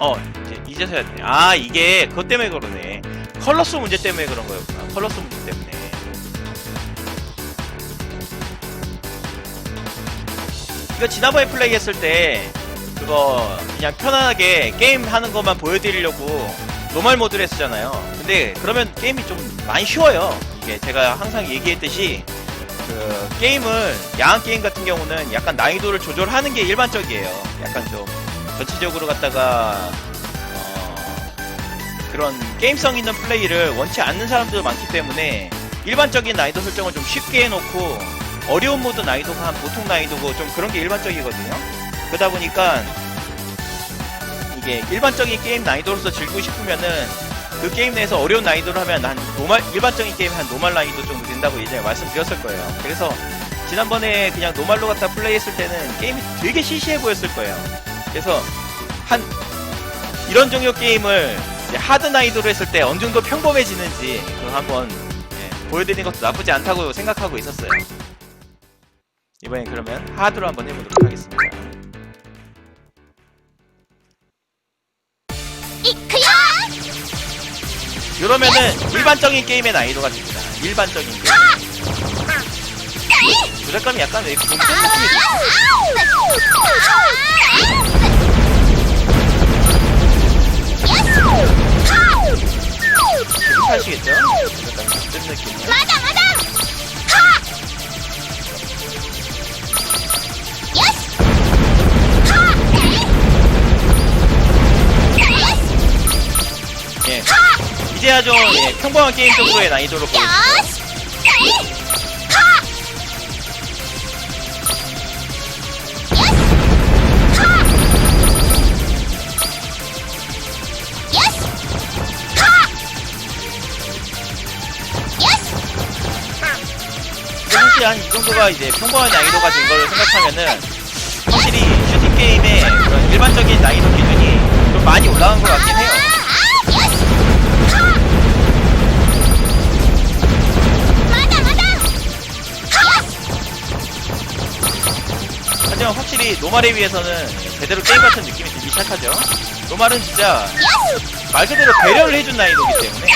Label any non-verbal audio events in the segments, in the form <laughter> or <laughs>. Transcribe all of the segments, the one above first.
어 이제 이제 서야 되네. 아 이게 그것 때문에 그러네. 컬러스 문제 때문에 그런 거였구나. 컬러스 문제 때문에. 이거 지난번에 플레이 했을 때 그거 그냥 편안하게 게임 하는 것만 보여드리려고 노멀 모드를 했었잖아요. 근데 그러면 게임이 좀 많이 쉬워요. 이게 제가 항상 얘기했듯이 그 게임을 야한 게임 같은 경우는 약간 난이도를 조절하는 게 일반적이에요. 약간 좀 전체적으로 갖다가 어, 그런 게임성 있는 플레이를 원치 않는 사람들 많기 때문에 일반적인 난이도 설정을 좀 쉽게 해놓고 어려운 모드 난이도가 한 보통 난이도고 좀 그런 게 일반적이거든요. 그러다 보니까 이게 일반적인 게임 난이도로서 즐기고 싶으면은 그 게임 내에서 어려운 난이도를 하면 한 노말 일반적인 게임 한 노말 난이도 정도 된다고 예전에 말씀드렸을 거예요. 그래서 지난번에 그냥 노말로 갖다 플레이했을 때는 게임이 되게 시시해 보였을 거예요. 그래서 한 이런 종류 게임을 하드 난이도로 했을 때 어느 정도 평범해지는지 그거 한번 예, 보여드리는 것도 나쁘지 않다고 생각하고 있었어요. 이번엔 그러면 하드로 한번 해보도록 하겠습니다. 이크야! 이러면은 일반적인 게임의 난이도가 됩니다. 일반적인 게임. 조작감이 약간 왜 공포 느낌이 하시겠죠? 약간 같은 느낌. 맞아 맞아! 하! 예스! 하! 예스! 예. 이제야 좀 예, 평범한 게임 정도의 난이도로 보여주죠. 사실 한이 정도가 이제 평범한 난이도가 된 걸 생각하면은 확실히 슈팅 게임의 그런 일반적인 난이도 기준이 좀 많이 올라간 것 같긴 해요. 하지만 확실히 노말에 비해서는 제대로 게임 같은 느낌이 들기 시작하죠. 노말은 진짜 말 그대로 배려를 해준 난이도이기 때문에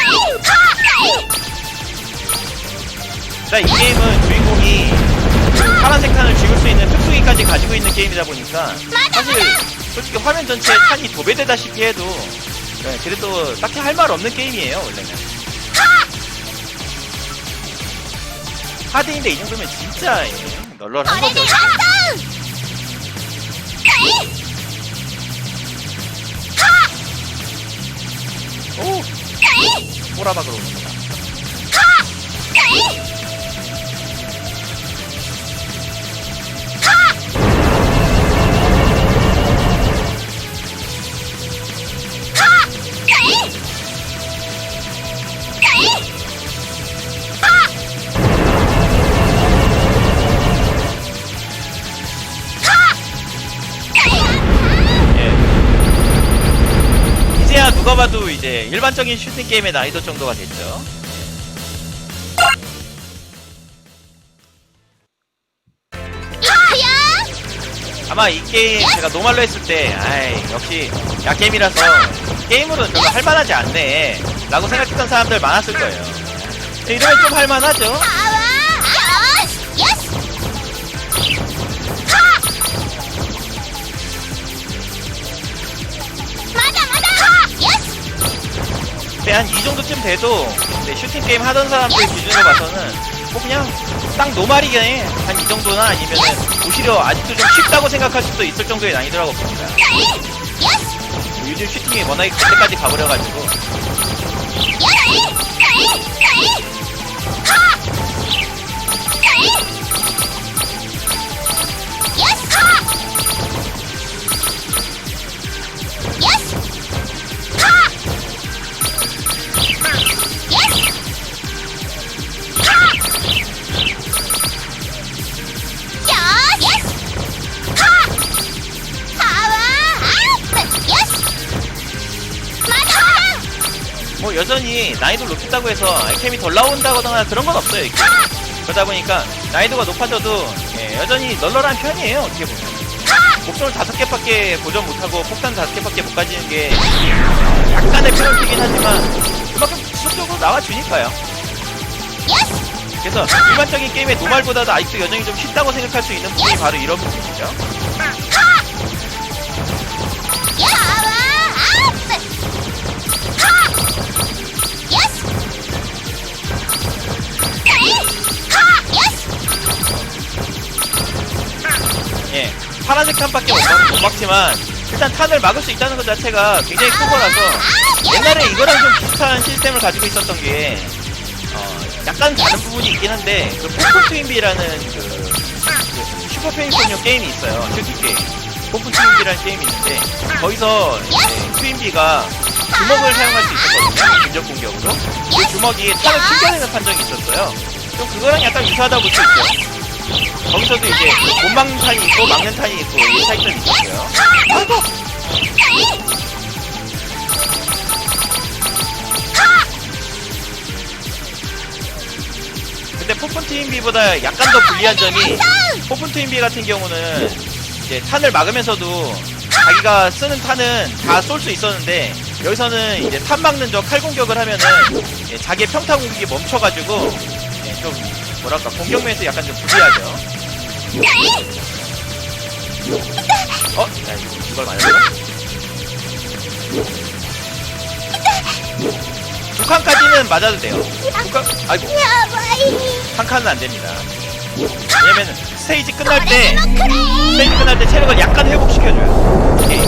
자, 이 게임은 주인 공이 그 파란 색 탄을 지울 수 있는 특수기까지 가지고 있는 게임이다 보니까 사실 솔직히 화면 전체에 탄이 도배되다시피 해도 네, 그래도 딱히 할 말 없는 게임이에요 원래는. 하드인데 이 정도면 진짜 예, 널널한 거죠! 오! 꼬라박으로 옵니다 봐도 이제 일반적인 슈팅 게임의 난이도 정도가 됐죠. 아마 이 게임 제가 노말로 했을 때, 아이, 역시 약게임이라서 게임으로는 별로 할만하지 않네. 라고 생각했던 사람들 많았을 거예요. 이러면 좀 할만하죠? 근데 한 이 정도쯤 돼도 이제 슈팅 게임 하던 사람들 기준으로 봐서는 뭐 그냥 딱 노말이긴 해. 한이 정도나 아니면은 오히려 아직도 좀 쉽다고 생각할 수도 있을 정도의 난이도라고 봅니다. 예스! <laughs> 요즘 슈팅이 워낙에 그때까지 가버려가지고 난이도 높였다고 해서 아이템이 덜 나온다거나 그런 건 없어요 이게 그러다 보니까 난이도가 높아져도 예, 여전히 널널한 편이에요 어떻게 보면 목숨을 다섯 개밖에 보전 못하고 폭탄 다섯 개밖에 못 가지는 게 약간의 페널티긴 하지만 그만큼 지속적으로 나와주니까요. 그래서 일반적인 게임의 노말보다도 아직도 여전히 좀 쉽다고 생각할 수 있는 부분이 바로 이런 부분이죠. 예, 파란색 탄밖에 못, 막, 못 막지만 일단 탄을 막을 수 있다는 것 자체가 굉장히 큰 거라서 옛날에 이거랑 좀 비슷한 시스템을 가지고 있었던 게 어, 약간 다른 부분이 있긴 한데 그 포프 트윈비라는 그, 그 슈퍼 페인소녀 게임이 있어요. 슈팅 게임. 포프 트윈비라는 게임이 있는데 거기서 이제 트윈비가 주먹을 사용할 수 있었거든요. 근접 공격으로. 그 주먹이 탄을 튕겨내는 판정이 있었어요. 좀 그거랑 약간 유사하다고 볼수 있죠 거기서도 이제 못 막는 탄이 있고 막는 탄이 있고 이 차이점이 있었어요. 아이고 근데 포푼 트윈비보다 약간 더 불리한 점이 포푼 트윈비 같은 경우는 이제 탄을 막으면서도 자기가 쓰는 탄은 다 쏠 수 있었는데 여기서는 이제 탄 막는 저 칼 공격을 하면은 예, 자기의 평타 공격이 멈춰가지고 예, 좀 뭐랄까 공격 면에서 약간 좀 불리하죠. 어? 야, 이거- 이걸 맞았어? 두 칸까지는 맞아도 돼요. 두 칸, 아이고, 한 칸은 안 됩니다. 왜냐면 스테이지 끝날 때, 스테이지 끝날 때 체력을 약간 회복시켜줘요. 오케이.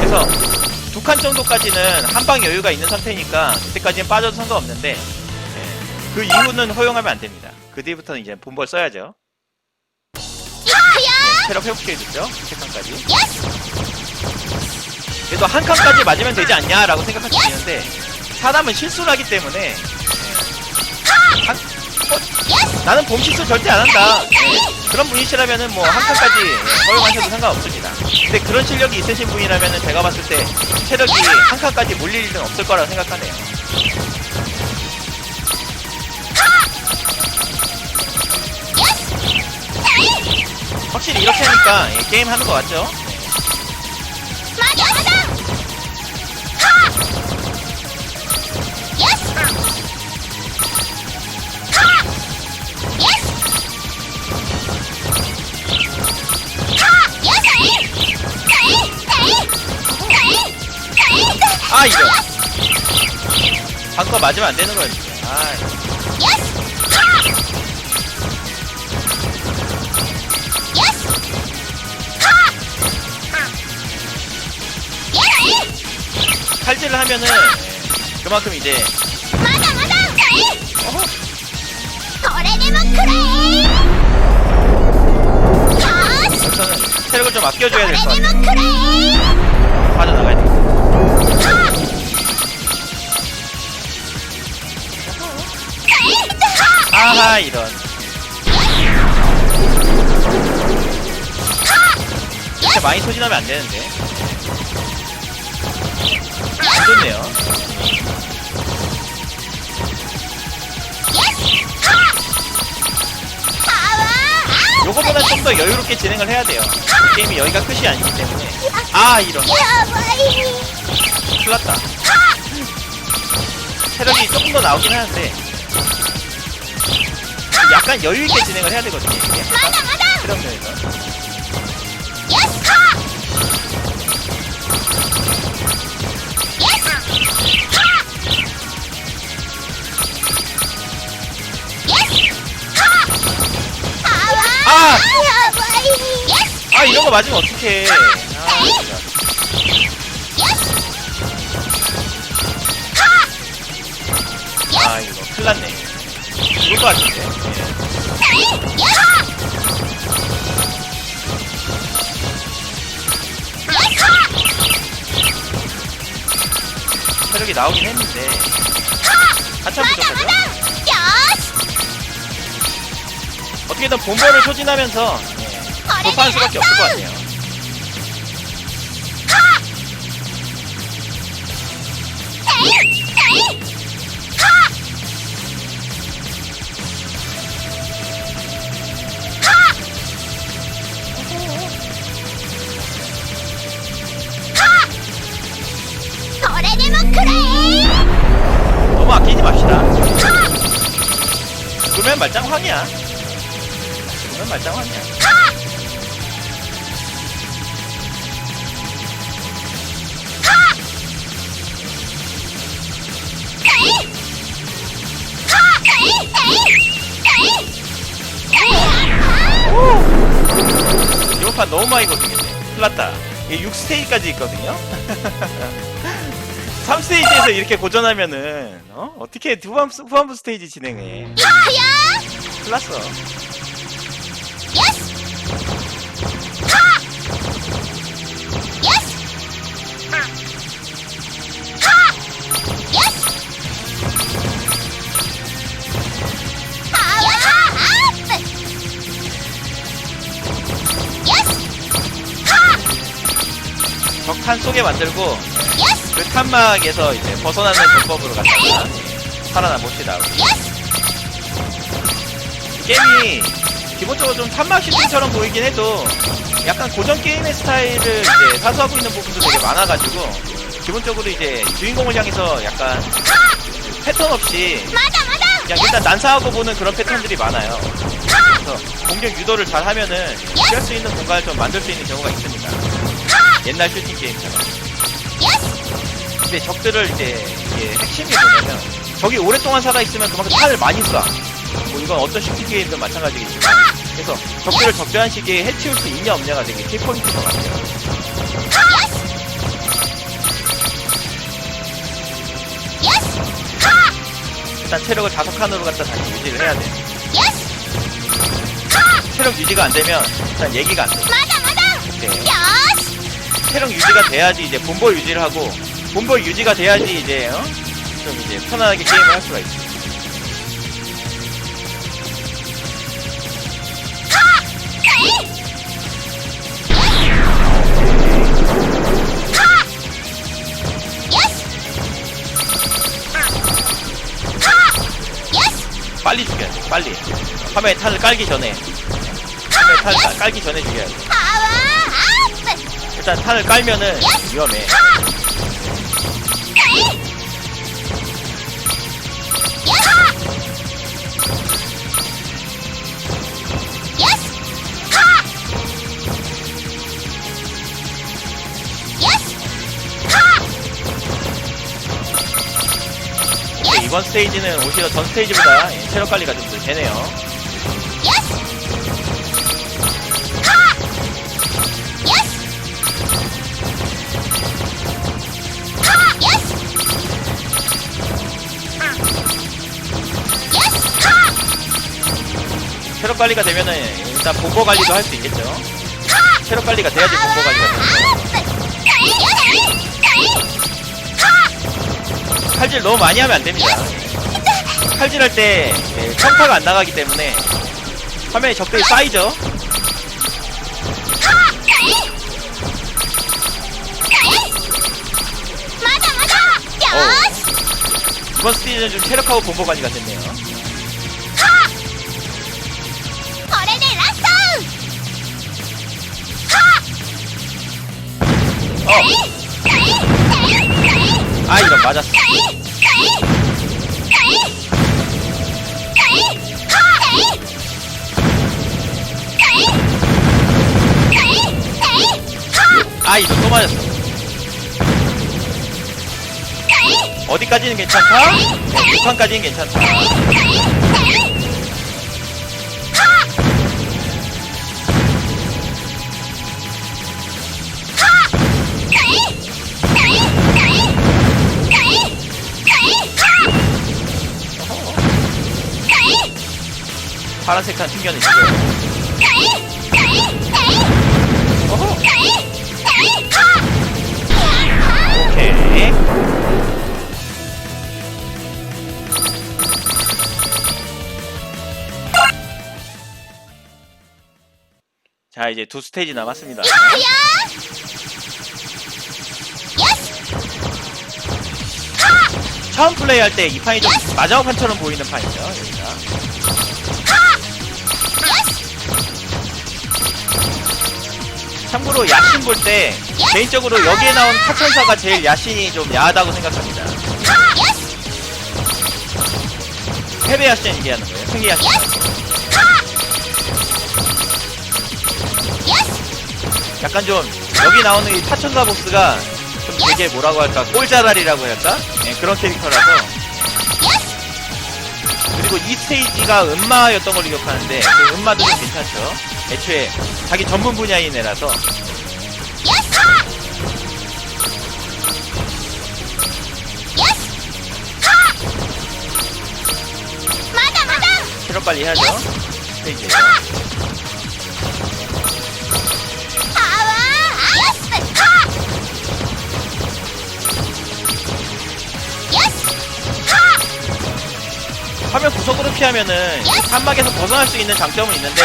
그래서 두 칸 정도까지는 한 방 여유가 있는 상태니까 그때까지는 빠져도 상관없는데 예, 그 이후는 허용하면 안 됩니다. 그 뒤부터는 이제 본벌 써야죠. 네, 체력 회복시켜주죠. 세 칸까지. 그래도 한 칸까지 맞으면 되지 않냐라고 생각할 수 있는데 사람은 실수를 하기 때문에 예, 한, 어, 나는 봄 실수 절대 안 한다. 예, 그런 분이시라면은 뭐 한 칸까지 예, 허용하셔도 상관없습니다. 근데 그런 실력이 있으신 분이라면은 제가 봤을 때 체력이 한 칸까지 몰릴 일은 없을 거라고 생각하네요. 확실히 이렇게 하니까 예, 게임 하는 거! 에이! 에이! 에이! 아 이거 방거 맞으면 안 되는 거였지. 아 예스! 칼질을 하면은 예, 그만큼 이제 まだまだえ 어허, これでもくれよーし 여기서는 체력을 좀 아껴줘야 こ 될 れ 것 で 같아요. もくれ 빠져나가야 돼. はっ 아하 이런. 이렇게 많이 소진하면 안 되는데. 좋네요. 요거보다 좀 더 여유롭게 진행을 해야 돼요. 이 게임이 여기가 끝이 아니기 때문에. 아, 이런. 큰일 났다. 체력이 조금 더 나오긴 하는데. 약간 여유있게 진행을 해야 되거든요. 이게. 맞으면 어떡해. 아, 아, 이거 큰일 났네. 죽을 것 같은데. 체력이 나오긴 했는데. 한참 부족하죠? 어떻게든 본벌을 소진하면서 아, 폭파할 수밖에 없을 거 아니에요. 말짱황이야. 그러면 말짱황이야. 판 너무 많이 거든요. 큰일 났다. 이게 6스테이지까지 있거든요. <laughs> 3스테이지에서 이렇게 고전하면은, 어? 어떻게 후반부, 후반부 스테이지 진행해. 큰일 났어. 속에 만들고, 그 탄막에서 이제 벗어나는 방법으로 갔다가 살아남읍시다. 게임이 기본적으로 좀 탄막 시스템처럼 보이긴 해도 약간 고전 게임의 스타일을 이제 사수하고 있는 부분도 되게 많아가지고 기본적으로 이제 주인공을 향해서 약간 패턴 없이 그냥 일단 난사하고 보는 그런 패턴들이 많아요. 그래서 공격 유도를 잘 하면은 피할 수 있는 공간을 좀 만들 수 있는 경우가 있습니다. 옛날 슈팅 게임처럼. 근데 적들을 이제 이게 핵심이 뭐냐면 적이 오랫동안 살아 있으면 그만큼 탄을 많이 쏴. 뭐 이건 어떤 슈팅 게임도 마찬가지겠지만 그래서 적들을 적절한 시기에 해치울 수 있냐 없냐가 되게 키포인트인 것 같아요. 일단 체력을 다섯 칸으로 갖다 다시 유지를 해야 돼. 체력 유지가 안 되면 일단 얘기가 안 돼. 맞아 체력 유지가 돼야지 이제 본볼 유지를 하고 본볼 유지가 돼야지 이제 어? 좀 이제 편안하게 게임을 할 수가 있어. 빨리 죽여야 돼. 빨리. 화면에 탄을 깔기 전에. 화면에 탄을 깔- 깔기 전에 죽여야 돼. 일단 탄을 깔면은 위험해. 이번 스테이지는 오히려 전 스테이지보다 예, 체력 관리가 좀더 되네요. 관리가 되면은 일단 본보 관리도 할 수 있겠죠. 체력 관리가 돼야지 본보 관리가 되죠. 칼질 너무 많이 하면 안 됩니다. 칼질할 때 예, 평타가 안 나가기 때문에 화면에 적들이 쌓이죠. 예스 이번 스테이지는 좀 체력하고 본보 관리가 됐네요. 아 이런 맞았어. 아 이런 또 맞았어. 어디까지는 괜찮다? 네, 6판까지는 괜찮다. 파란색 탄 튕겨내시고. 어허. 오케이. 자 이제 두 스테이지 남았습니다. 처음 플레이할 때 이 판이 좀 마지막 판처럼 보이는 판이죠. 여기가. 참고로 야신 볼 때 개인적으로 여기에 나온 타천사가 제일 야신이 좀 야하다고 생각합니다. 패배 야신 얘기하는 거예요. 승리 야신. 약간 좀 여기 나오는 이 타천사 보스가 좀 되게 뭐라고 할까 꼴자랄이라고 할까 예, 그런 캐릭터라서 그리고 이 스테이지가 음마였던 걸로 기억하는데 그 음마도 좀 괜찮죠. 애초에 자기 전문 분야인 애라서. 맞아 맞아! 체력 관리 해야죠. 파워 예스 예스 화면 구석으로 피하면은 이 산막에서 벗어날 수 있는 장점은 있는데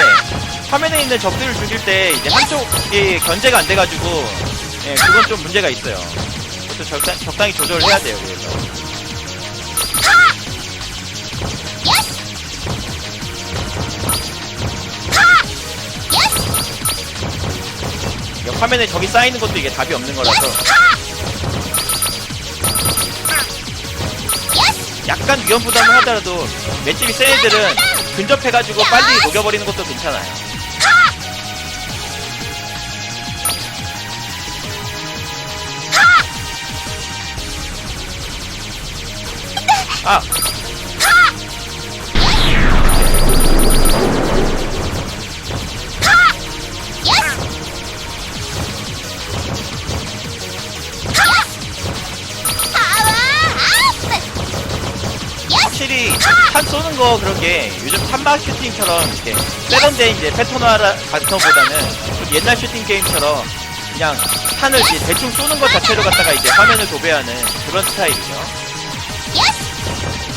화면에 있는 적들을 죽일 때 이제 한쪽이 견제가 안 돼가지고 예, 그건 좀 문제가 있어요. 그것도 적당, 적당히 조절을 해야 돼요. 그래서 화면에 적이 쌓이는 것도 이게 답이 없는 거라서 약간 위험 부담을 하더라도 맷집이 센 애들은 근접해가지고 빨리 녹여버리는 것도 괜찮아요. 아, 확실히 탄 쏘는 거 그런 게 요즘 탄막 슈팅처럼 이렇게 세련된 이제 패턴화 같은 거보다는 좀 옛날 슈팅 게임처럼 그냥 탄을 이제 대충 쏘는 것 자체로 갖다가 이제 화면을 도배하는 그런 스타일이죠.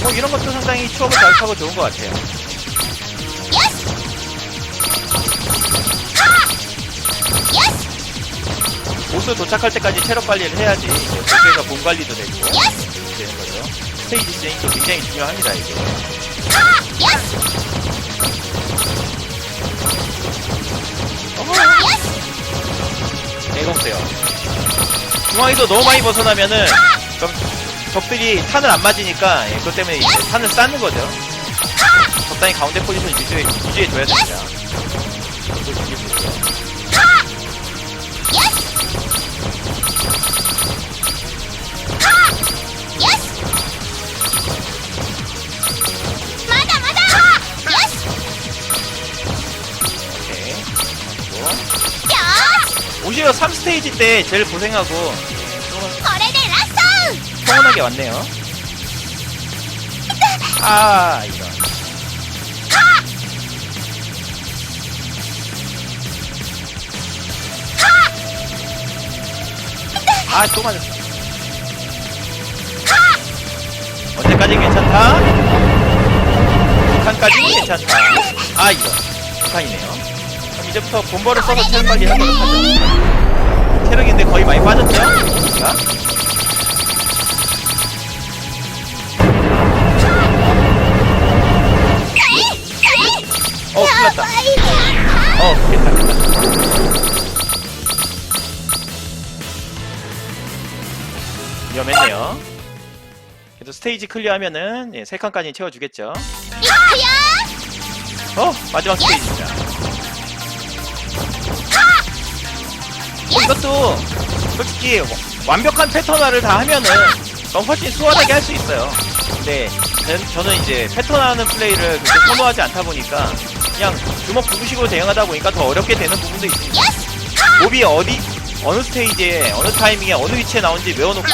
뭐 이런 것도 상당히 추억을 자극하고 좋은 것 같아요. 보스 도착할 때까지 체력 관리를 해야지 이제 보스에서 몸 관리도 되고 되는 거죠. 스테이지 진행도 굉장히 중요합니다 이게. 예스! 예스! 대공세요. 중앙에서 너무 많이 벗어나면은 좀 적들이 탄을 안 맞으니까 예, 그것 때문에 이제 탄을 쌓는 거죠. 적당히 가운데 포지션 유지해, 유지해줘야 됩니다. 오케이. 오히려 3스테이지 때 제일 고생하고 평온하게 왔네요. 아, 이런. 아, 또 맞았어. 언제까지 괜찮다? 북한까지는 괜찮다. 아, 이거. 북한이네요. 그럼 이제부터 본버를 써서 체력 관리 하도록 하죠. 체력인데 거의 많이 빠졌죠? 큰 일 났다. 어, 됐다, 됐다. 위험했네요. 그래도 스테이지 클리어하면은 예, 3칸까지 채워주겠죠. 어, 마지막 스테이지입니다. 어, 이것도 솔직히 완벽한 패턴화를 다 하면은 더 훨씬 수월하게 할 수 있어요. 근데 전- 저는 이제 패턴화하는 플레이를 그렇게 선호하지 않다 보니까 그냥 주먹 부부식으로 대응하다 보니까 더 어렵게 되는 부분도 있습니다. 몹이 어디 어느 스테이지에 어느 타이밍에 어느 위치에 나온지 외워놓고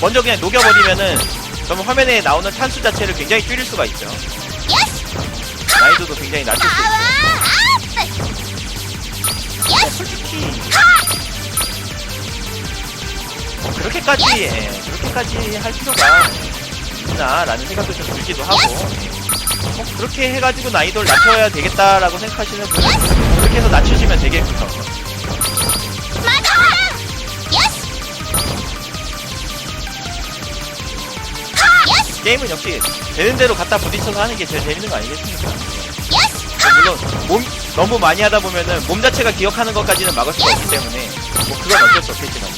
먼저 그냥 녹여버리면은 그러면 화면에 나오는 탄수 자체를 굉장히 줄일 수가 있죠. 난이도도 굉장히 낮출 수 있고. 업 근데 솔직히 뭐 그렇게까지 예, 그렇게까지 할 필요가 있나라는 생각도 좀 들기도 하고 예. 뭐 그렇게 해가지고 난이도를 낮춰야 되겠다라고 생각하시는 분은 그렇게 해서 낮추시면 예스 게임은 역시 되는 대로 갖다 부딪혀서 하는 게 제일 재밌는 거 아니겠습니까? 물론 몸 너무 많이 하다 보면은 몸 자체가 기억하는 것까지는 막을 수가 없기 때문에 뭐 그건 어쩔 수 없겠지만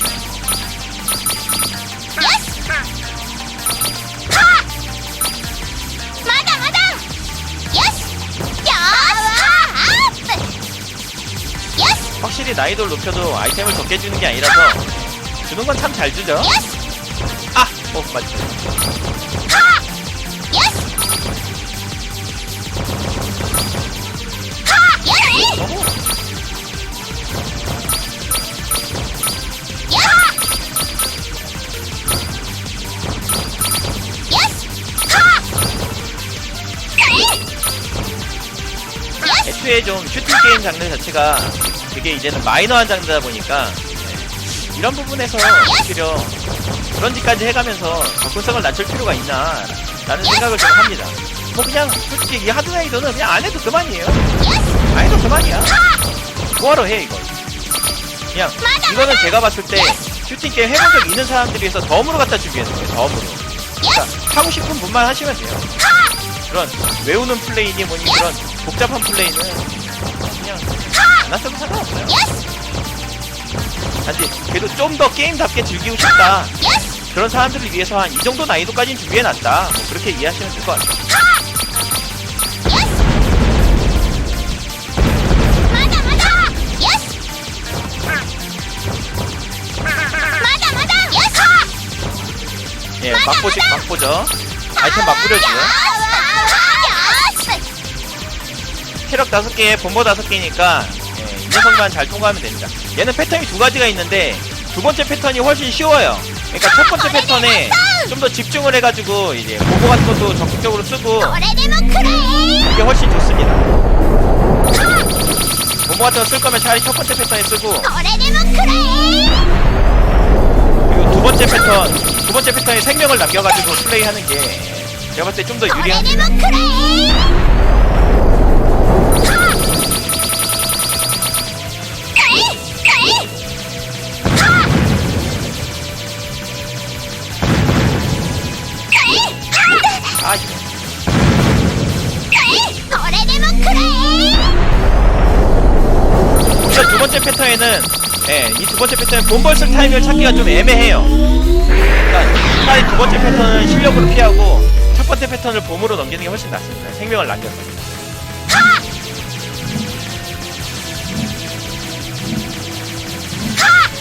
확실히 난이도를 높여도 아이템을 적게 주는 게 아니라서 주는 건 참 잘 주죠. 아, 어 맞죠. 예스! 애초에 좀 슈팅 게임 장르 자체가 되게 이제는 마이너한 장르다 보니까 네, 이런 부분에서 오히려 그런 짓까지 해가면서 접근성을 낮출 필요가 있나 라는 생각을 좀 합니다. 뭐 그냥 솔직히 이 하드나이더는 그냥 안 해도 그만이에요. 안 해도 그만이야. 뭐하러 해 이걸. 그냥 이거는 제가 봤을 때 슈팅 게임 해본 적 있는 사람들이 해서 덤으로 갖다 주기에는 거예요. 덤으로. 그러니까 하고 싶은 분만 하시면 돼요. 그런 외우는 플레이니 뭐니 그런 복잡한 플레이는 그냥 안 하셔도 상관없어요. 단지 그래도 좀 더 게임답게 즐기고 싶다. 그런 사람들을 위해서 한 이 정도 난이도까지는 준비해놨다. 뭐 그렇게 이해하시면 될 것 같아요. 예, 막보지, 막보죠. 아이템 막 뿌려주고요. 체력 5개에 본보 5개니까 예, 이 녀석만 잘 통과하면 됩니다. 얘는 패턴이 두 가지가 있는데 두 번째 패턴이 훨씬 쉬워요. 그러니까 첫 번째 패턴에 좀 더 집중을 해가지고 이제 보고 같은 것도 적극적으로 쓰고 이게 훨씬 좋습니다. 보고 같은 거 쓸 거면 차라리 첫 번째 패턴에 쓰고 그리고 두 번째 패턴 두 번째 패턴에 생명을 남겨가지고 플레이하는 게 제가 봤을 때 좀 더 유리한. 번째 패턴에는 예, 이 두 번째 패턴은 본벌 쓸 타이밍을 찾기가 좀 애매해요. 그러니까 차라리 두 번째 패턴은 실력으로 피하고 첫 번째 패턴을 봄으로 넘기는 게 훨씬 낫습니다. 생명을 남겨서.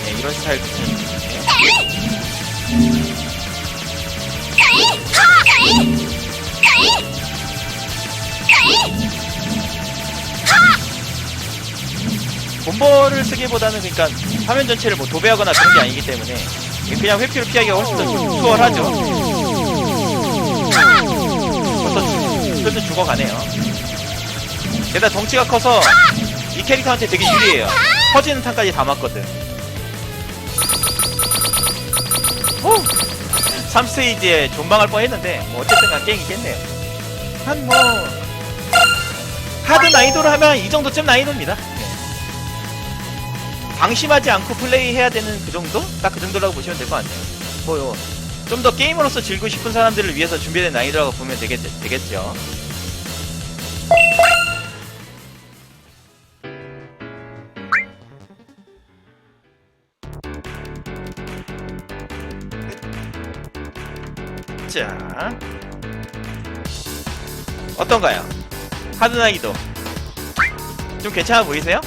네, 이런 스타일 좋습니다. 본벌을 쓰기보다는 그러니까 화면 전체를 뭐 도배하거나 그런 게 아니기 때문에 그냥 회피로 피하기가 훨씬 더 수- 수월하죠. 벌써 죽- 벌써 죽어가네요. 게다가 덩치가 커서 이 캐릭터한테 되게 유리해요. 퍼지는 탄까지. 오! 3스테이지에 존망할 뻔 했는데 뭐 어쨌든 간 게임이겠네요. 한 뭐 하드 난이도로 하면 이 정도쯤 난이도입니다. 네. 방심하지 않고 플레이해야 되는 그 정도? 딱 그 정도라고 보시면 될 것 같네요. 뭐, 좀더 게임으로서 즐기고 싶은 사람들을 위해서 준비된 난이도라고 보면 되겠, 되겠죠. 자. 어떤가요? 하드 난이도. 좀 괜찮아 보이세요?